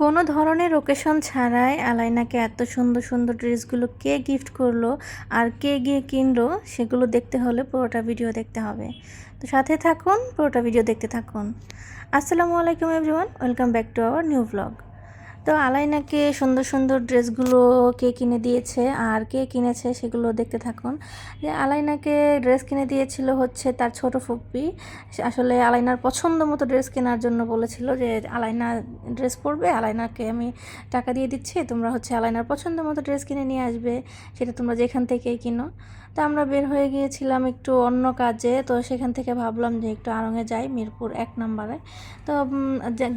কোনো ধরনের ওকেশন ছাড়াই আলাইনাকে এত সুন্দর সুন্দর ড্রেসগুলো কে গিফট করল আর কে গিয়ে কিনলো, সেগুলো দেখতে হলে পুরোটা ভিডিও দেখতে হবে। তো সাথে থাকুন, পুরোটা ভিডিও দেখতে থাকুন। আসসালামু আলাইকুম everyone welcome back to our new blog তো আলাইনাকে সুন্দর সুন্দর ড্রেসগুলো কে কিনে দিয়েছে আর কে কিনেছে সেগুলো দেখতে থাকুন। যে আলাইনাকে ড্রেস কিনে দিয়েছিল হচ্ছে তার ছোট ফুপ্পি আসলে আলাইনার পছন্দ মতো ড্রেস কেনার জন্য বলেছিল যে আলাইনা ড্রেস পরবে, আলাইনাকে আমি টাকা দিয়ে দিচ্ছি, তোমরা হচ্ছে আলাইনার পছন্দ মতো ড্রেস কিনে নিয়ে আসবে, সেটা তোমরা যেখান থেকেই কিনো। তো আমরা বের হয়ে গিয়েছিলাম একটু অন্য কাজে, তো সেখান থেকে ভাবলাম যে একটু আড়ঙে যাই মিরপুর এক নম্বরে। তো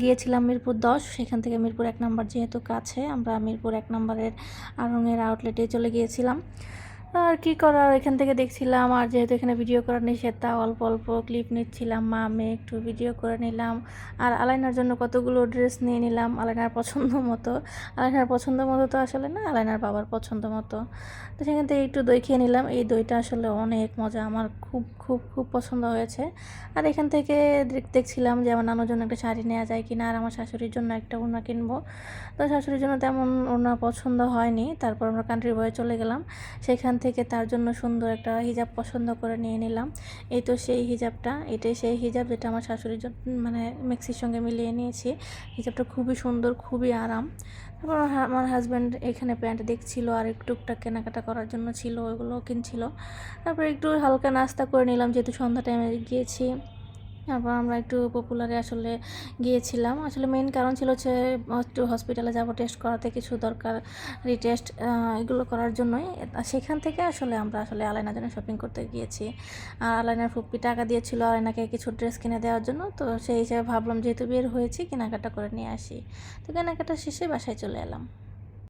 গিয়েছিলাম মিরপুর দশ, সেখান থেকে মিরপুর এক নম্বর যেহেতু কাছে আমরা মিরপুর এক নম্বরের আরঙের আউটলেটে চলে গিয়েছিলাম। আর কি করার? এখান থেকে দেখছিলাম, আর যেহেতু এখানে ভিডিও করা নিষেধ তা অল্প অল্প ক্লিপ নিচ্ছিলাম। মা, আমি একটু ভিডিও করে নিলাম। আর আলাইনার জন্য কতগুলো ড্রেস নিয়ে নিলাম আলাইনার পছন্দ মতো। আলাইনার পছন্দ মতো তো আসলে না আলাইনার বাবার পছন্দ মতো। তো সেখান থেকে একটু দই খেয়ে নিলাম। এই দইটা আসলে অনেক মজা, আমার খুব খুব খুব পছন্দ হয়েছে। আর এখান থেকে দেখ- দেখছিলাম যে আমার নানুর জন্য একটা শাড়ি নেওয়া যায় কিনা, আর আমার শাশুড়ির জন্য একটা ওড়না কিনবো। তো শাশুড়ির জন্য তেমন ওড়না পছন্দ হয়নি। তারপর আমরা কান্ট্রি বয়ে চলে গেলাম। সেখান থেকে তার জন্য সুন্দর একটা হিজাব পছন্দ করে নিয়ে নিলাম। এই তো সেই হিজাবটা, এটাই সেই হিজাব যেটা আমার শাশুড়ির জন্য মানে মেক্সির সঙ্গে মিলিয়ে নিয়েছি। হিজাবটা খুবই সুন্দর, খুবই আরাম। তারপর আমার হাজব্যান্ড এখানে প্যান্ট দেখছিল আর একটু টুকটাক কেনাকাটা করার জন্য ছিল ওইগুলো কিনছিল। তারপর একটু হালকা নাস্তা করে নিলাম, যেহেতু সন্ধ্যা টাইমে গিয়েছি। তারপর আমরা একটু পপুলারে আসলে গিয়েছিলাম। আসলে মেন কারণ ছিল হচ্ছে একটু হসপিটালে যাব টেস্ট করাতে কিছু দরকার রিটেস্ট এগুলো করার জন্যই। সেখান থেকে আসলে আমরা আসলে আলাইনার জন্য শপিং করতে গিয়েছি। আর আলাইনার ফুপ্পি টাকা দিয়েছিল আলাইনাকে কিছু ড্রেস কিনে দেওয়ার জন্য। তো সেই হিসাবে ভাবলাম, যেহেতু বের হয়েছি, কেনাকাটা করে নিয়ে আসি। তো কেনাকাটা শেষে বাসায় চলে এলাম।